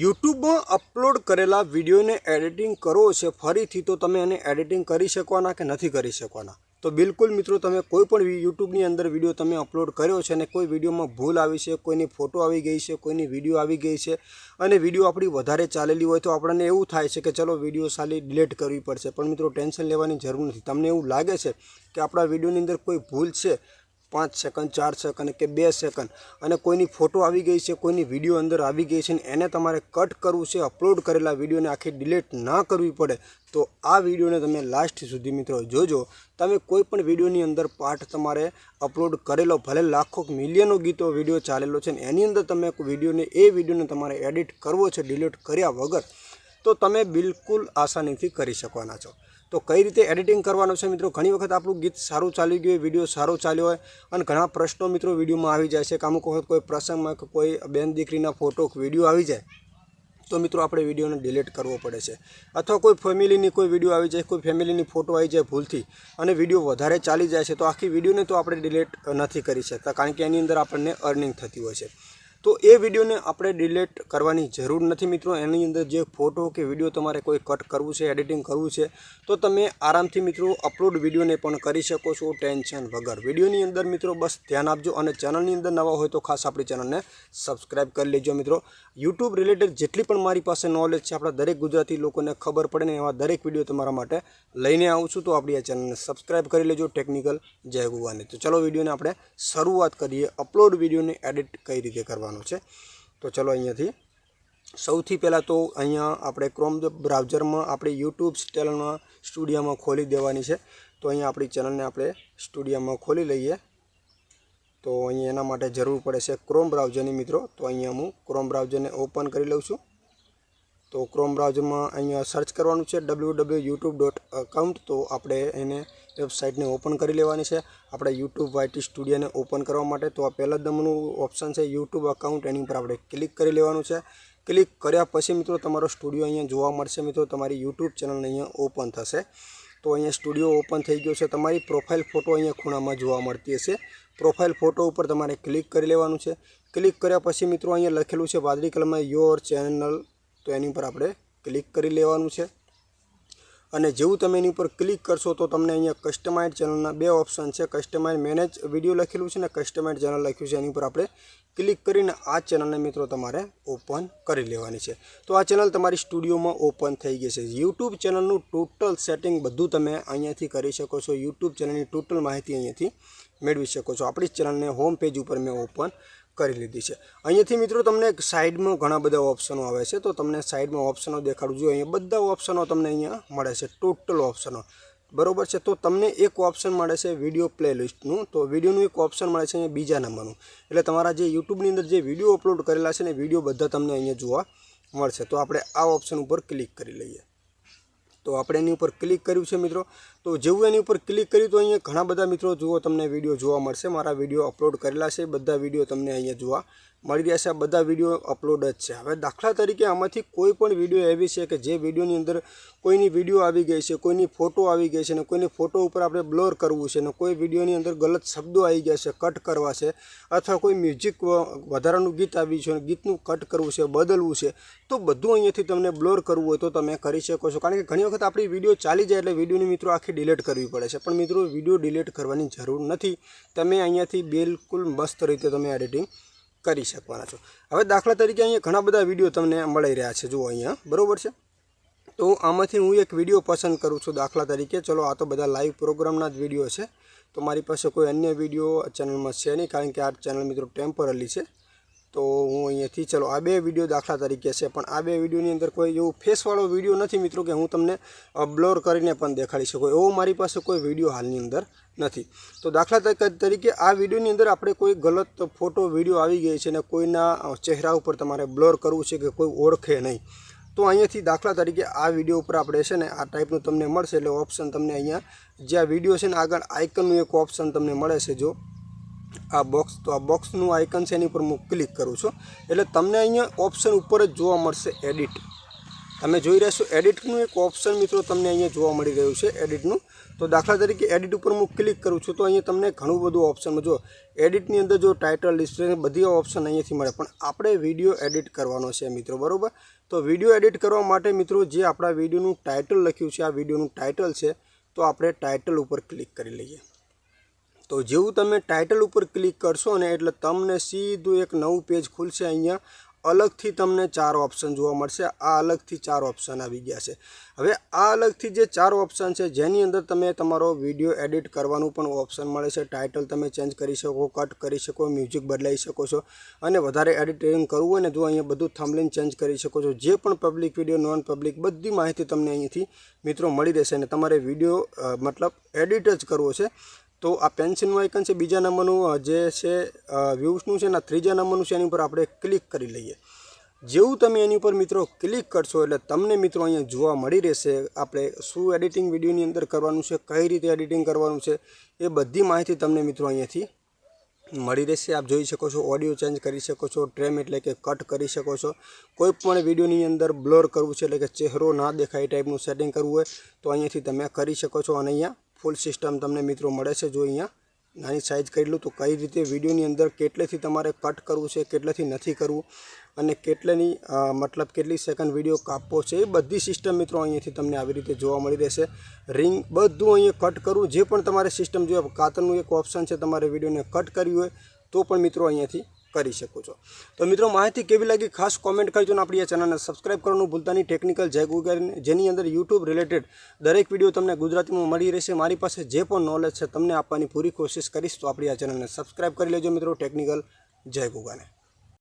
યુટ્યુબમાં અપલોડ કરેલા વિડીયોને એડિટિંગ કરો છે, ફરીથી તો તમે એને એડિટિંગ કરી શકવાના કે નથી કરી શકવાના? તો બિલકુલ મિત્રો, તમે કોઈ પણ યુટ્યુબની અંદર વીડિયો તમે અપલોડ કર્યો છે અને કોઈ વિડીયોમાં ભૂલ આવી છે, કોઈની ફોટો આવી ગઈ છે, કોઈની વીડિયો આવી ગઈ છે અને વીડિયો આપણી વધારે ચાલેલી હોય તો આપણને એવું થાય છે કે ચલો વીડિયો સાલી ડિલીટ કરવી પડશે. પણ મિત્રો, ટેન્શન લેવાની જરૂર નથી. તમને એવું લાગે છે કે આપણા વિડીયોની અંદર કોઈ ભૂલ છે? પાંચ સેકન્ડ ચાર સેકન્ડ કે બે સેકન્ડ અને કોઈની ફોટો આવી ગઈ છે, કોઈની વીડિયો અંદર આવી ગઈ છે ને એને તમારે કટ કરવું છે અપલોડ કરેલા વિડીયોને આખી ડિલીટ ના કરવી પડે, તો આ વિડીયોને તમે લાસ્ટ સુધી મિત્રો જોજો. તમે કોઈ પણ વિડીયોની અંદર પાર્ટ તમારે અપલોડ કરેલો, ભલે લાખો, મિલિયનો ગીતો વીડિયો ચાલેલો છે ને એની અંદર તમે વિડીયોને એ વિડીયોને તમારે એડિટ કરવો છે ડિલીટ કર્યા વગર, તો તમે બિલકુલ આસાનીથી કરી શકવાના છો. તો કઈ રીતે એડિટિંગ કરવાનું છે મિત્રો? ઘણી વખત આપણું ગીત સારું ચાલી ગયું હોય, વીડિયો સારો ચાલ્યો હોય, અને ઘણા પ્રશ્નો મિત્રો વિડીયોમાં આવી જાય છે કે અમુક વખત કોઈ પ્રસંગમાં કોઈ બેન દીકરીના ફોટો વીડિયો આવી જાય, તો મિત્રો આપણે વિડીયોને ડિલીટ કરવો પડે છે. અથવા કોઈ ફેમિલીની કોઈ વીડિયો આવી જાય, કોઈ ફેમિલીની ફોટો આવી જાય ભૂલથી, અને વીડિયો વધારે ચાલી જાય છે, તો આખી વિડીયોને તો આપણે ડિલીટ નથી કરી શકતા, કારણ કે એની અંદર આપણને અર્નિંગ થતી હોય છે. તો એ વિડીયોને આપણે ડિલીટ કરવાની જરૂર નથી મિત્રો. એની અંદર જે ફોટો કે વીડિયો તમારે કોઈ કટ કરવું છે એડિટિંગ કરવું છે, તો તમે આરામથી મિત્રો અપલોડ વિડીયોને પણ કરી શકો છો ટેન્શન વગર. વિડીયોની અંદર મિત્રો બસ ધ્યાન આપજો અને ચેનલની અંદર નવા હોય તો ખાસ આપણી ચેનલને સબસ્ક્રાઈબ કરી લેજો મિત્રો. યુટ્યુબ રિલેટેડ જેટલી પણ મારી પાસે નોલેજ છે, આપણા દરેક ગુજરાતી લોકોને ખબર પડે ને એવા દરેક વીડિયો તમારા માટે લઈને આવું છું, તો આપણી આ ચેનલને સબસ્ક્રાઈબ કરી લેજો ટેકનિકલ જય ગુવાની તો ચલો વિડીયોને આપણે શરૂઆત કરીએ. અપલોડ વિડીયોને એડિટ કઈ રીતે કરવાનું? છે. તો ચલો અહીંયાથી. સૌથી પહેલાં તો અહીંયા આપણે ક્રોમ બ્રાઉઝરમાં આપણે યુટ્યુબ ચેનલમાં સ્ટુડિયોમાં ખોલી દેવાની છે. તો અહીંયા આપણી ચેનલને આપણે સ્ટુડિયોમાં ખોલી લઈએ. તો અહીંયા એના માટે જરૂર પડે છે ક્રોમ બ્રાઉઝરની મિત્રો. તો અહીંયા હું ક્રોમ બ્રાઉઝરને ઓપન કરી લઉં છું. તો ક્રોમ બ્રાઉઝરમાં અહીંયા સર્ચ કરવાનું છે W W YouTube dot account તો આપણે એને વેબસાઇટને ઓપન કરી લેવાની છે. આપણે યુટ્યુબ વાયટી સ્ટુડિયોને ઓપન કરવા માટે તો આ પહેલાં દમનું ઓપ્શન છે યુટ્યુબ અકાઉન્ટ એની ઉપર આપણે ક્લિક કરી લેવાનું છે. ક્લિક કર્યા પછી મિત્રો તમારો સ્ટુડિયો અહીંયા જોવા મળશે મિત્રો. તમારી યુટ્યુબ ચેનલ અહીંયા ઓપન થશે. તો અહીંયા સ્ટુડિયો ઓપન થઈ ગયો છે. તમારી પ્રોફાઇલ ફોટો અહીંયા ખૂણામાં જોવા મળતી હશે. પ્રોફાઇલ ફોટો ઉપર તમારે ક્લિક કરી લેવાનું છે. ક્લિક કર્યા પછી મિત્રો અહીંયા લખેલું છે વાદળી કલરમાં યોર ચેનલ તો એની ઉપર આપણે ક્લિક કરી લેવાનું છે. અને જેવું તમે એની ઉપર ક્લિક કરશો તો તમને અહીંયા કસ્ટમાઇઝ ચેનલના બે ઓપ્શન છે. કસ્ટમાઇઝ મેનેજ વીડિયો લખેલું છે ને કસ્ટમાઇઝ ચેનલ લખ્યું છે. એની ઉપર આપણે ક્લિક કરીને આ ચેનલને મિત્રો તમારે ઓપન કરી લેવાની છે. તો આ ચેનલ તમારી સ્ટુડિયોમાં ઓપન થઈ ગઈ છે. યુટ્યુબ ચેનલનું ટોટલ સેટિંગ બધું તમે અહીંયાથી કરી શકો છો. યુટ્યુબ ચેનલની ટોટલ માહિતી અહીંયાથી મેળવી શકો છો. આપણી ચેનલને હોમ પેજ ઉપર મેં ઓપન કરી લીધી છે. અહીંયાથી મિત્રો તમને સાઈડમાં ઘણા બધા ઓપ્શનો આવે છે. તો તમને સાઈડમાં ઓપ્શનો દેખાડું જોઈએ અહીંયા બધા ઓપ્શનો તમને અહીંયા મળે છે. ટોટલ ઓપ્શનો. બરોબર છે? તો તમને એક ઓપ્શન મળે છે વીડિયો પ્લેલિસ્ટનું તો વિડીયોનું એક ઓપ્શન મળે છે બીજા નંબરનું. એટલે તમારા જે યુટ્યુબની અંદર જે વીડિયો અપલોડ કરેલા છે ને વીડિયો બધા તમને અહીંયા જોવા મળશે. તો આપણે આ ઓપ્શન ઉપર ક્લિક કરી લઈએ. તો આપણે એની ઉપર ક્લિક કર્યું છે મિત્રો. તો જેવું એની ઉપર ક્લિક કર્યું તો અહીંયા ઘણા બધા મિત્રો જુઓ તમને વીડિયો જોવા મળશે. મારા વીડિયો અપલોડ કરેલા છે. બધા વીડિયો તમને અહીંયા જોવા મળી રહ્યા છે. આ બધા વીડિયો અપલોડ જ છે. હવે દાખલા તરીકે આમાંથી કોઈ પણ વીડિયો એવી છે કે જે વિડીયોની અંદર કોઈની વીડિયો આવી ગઈ છે, કોઈની ફોટો આવી ગઈ છે ને કોઈની ફોટો ઉપર આપણે બ્લોર કરવું છે ને કોઈ વિડીયોની અંદર ગલત શબ્દો આવી ગયા છે કટ કરવા છે અથવા કોઈ મ્યુઝિક વધારાનું ગીત આવ્યું છે ગીતનું કટ કરવું છે, બદલવું છે, તો બધું અહીંયાથી તમને બ્લોર કરવું હોય તો તમે કરી શકો છો. કારણ કે ઘણી વખત આપણી વીડિયો ચાલી જાય એટલે વિડીયોની મિત્રો આખી ડિલીટ કરવી પડે છે. પણ મિત્રો, વીડિયો ડિલીટ કરવાની જરૂર નથી. તમે અહીંયાથી બિલકુલ મસ્ત રીતે તમે એડિટિંગ કરી શકવાના છો. હવે દાખલા તરીકે અહીંયા ઘણા બધા વીડિયો તમને મળી રહ્યા છે. જુઓ અહીંયા, બરાબર છે? તો આમાંથી હું એક વીડિયો પસંદ કરું છું દાખલા તરીકે. ચલો, આ તો બધા લાઈવ પ્રોગ્રામના જ વીડિયો છે. તો મારી પાસે કોઈ અન્ય વીડિયો ચેનલમાં છે નહીં, કારણ કે આ ચેનલ મિત્રો ટેમ્પરરી છે. તો હું અહીંયાથી, ચલો, આ બે વીડિયો દાખલા તરીકે છે, પણ આ બે વિડીયોની અંદર કોઈ એવું ફેસવાળો વીડિયો નથી મિત્રો કે હું તમને બ્લોર કરીને પણ દેખાડી શકું, એવો મારી પાસે કોઈ વીડિયો હાલની અંદર નથી. તો દાખલા તરીકે આ વિડીયોની અંદર આપણે કોઈ ગલત ફોટો, વીડિયો આવી ગઈ છે અને કોઈના ચહેરા ઉપર તમારે બ્લોર કરવું છે કે કોઈ ઓળખે નહીં, તો અહીંયાથી દાખલા તરીકે આ વીડિયો ઉપર આપણે છે ને આ ટાઈપનું તમને મળશે, એટલે ઓપ્શન તમને અહીંયા, જે આ વીડિયો છે ને આગળ આઇકનનું એક ઓપ્શન તમને મળે છે જો આ બોક્સ તો આ બોક્સનું આઇકન છે એની ઉપર હું ક્લિક કરું છું. એટલે તમને અહીંયા ઓપ્શન ઉપર જ જોવા મળશે એડિટ તમે જોઈ રહ્યા છો એડિટનું એક ઓપ્શન મિત્રો તમને અહીંયા જોવા મળી રહ્યું છે એડિટનું તો દાખલા તરીકે એડિટ ઉપર હું ક્લિક કરું છું તો અહીંયા તમને ઘણું બધું ઓપ્શન જો એડિટની અંદર જો ટાઇટલ ડિસ્પ્લે બધી ઓપ્શન અહીંયાથી મળે. પણ આપણે વીડિયો એડિટ કરવાનો છે મિત્રો, બરાબર? તો વીડિયો એડિટ કરવા માટે મિત્રો જે આપણા વિડીયોનું ટાઇટલ લખ્યું છે, આ વિડીયોનું ટાઇટલ છે, તો આપણે ટાઇટલ ઉપર ક્લિક કરી લઈએ. તો જેવું તમે ટાઇટલ ઉપર ક્લિક કરશો ને એટલે તમને સીધું એક નવું પેજ ખુલશે અહીંયા. અલગથી તમને ચાર ઓપ્શન જોવા મળશે. આ અલગથી ચાર ઓપ્શન આવી ગયા છે. હવે આ અલગથી જે ચાર ઓપ્શન છે, જેની અંદર તમે તમારો વીડિયો એડિટ કરવાનું પણ ઓપ્શન મળે છે. ટાઇટલ તમે ચેન્જ કરી શકો કટ કરી શકો મ્યુઝિક બદલાવી શકો છો. અને વધારે એડિટિંગ કરવું હોય ને જો અહીંયા બધું થમલિન ચેન્જ કરી શકો છો. જે પણ પબ્લિક વીડિયો નોન પબ્લિક બધી માહિતી તમને અહીંથી મિત્રો મળી રહેશે અને તમારે વીડિયો મતલબ એડિટ જ કરવો છે. તો આ પેન્શનનું આઇકન છે, બીજા નંબરનું જે છે વ્યૂઝનું છે ને ત્રીજા નંબરનું છે, એની ઉપર આપણે ક્લિક કરી લઈએ. જેવું તમે એની ઉપર મિત્રો ક્લિક કરશો એટલે તમને મિત્રો અહીંયા જોવા મળી રહેશે આપણે શું એડિટિંગ વિડીયોની અંદર કરવાનું છે, કઈ રીતે એડિટિંગ કરવાનું છે, એ બધી માહિતી તમને મિત્રો અહીંયાથી મળી રહેશે. આપ જોઈ શકો છો, ઓડિયો ચેન્જ કરી શકો છો, ટ્રેમ એટલે કે કટ કરી શકો છો. કોઈ પણ વિડીયોની અંદર બ્લોર કરવું છે એટલે કે ચહેરો ના દેખાય ટાઈપનું સેટિંગ કરવું હોય તો અહીંયાથી તમે કરી શકો છો અને અહીંયા ફૂલ સિસ્ટમ તમને મિત્રો મળે છે જો અહીંયા નાની સાઇઝ કરી લો તો કઈ રીતે વિડીયોની અંદર કેટલેથી તમારે કટ કરવું છે, કેટલેથી નથી કરવું અને કેટલેની મતલબ કેટલી સેકન્ડ વીડિયો કાપવો છે, એ બધી સિસ્ટમ મિત્રો અહીંયાથી તમને આવી રીતે જોવા મળી રહેશે. રિંગ બધું અહીંયા કટ કરવું, જે પણ તમારે સિસ્ટમ જોઈએ, કાતરનું એક ઓપ્શન છે, તમારે વિડીયોને કટ કરવી હોય, તો પણ મિત્રો અહીંયાથી કરી શકો છો. તો મિત્રો, માહિતી કેવી લાગી ખાસ કોમેન્ટ કરજો અને આપણી આ ચેનલને સબસ્ક્રાઈબ કરવાનું ભૂલતા નહીં. ટેકનિકલ જય ગુગલ જેની અંદર યુટ્યુબ રિલેટેડ દરેક વીડિયો તમને ગુજરાતીમાં મળી રહેશે. મારી પાસે જે પણ નોલેજ છે, તમને આપવાની પૂરી કોશિશ કરીશ. તો આપણી આ ચેનલને સબસ્ક્રાઇબ કરી લેજો મિત્રો. ટેકનિકલ જય ગુગાને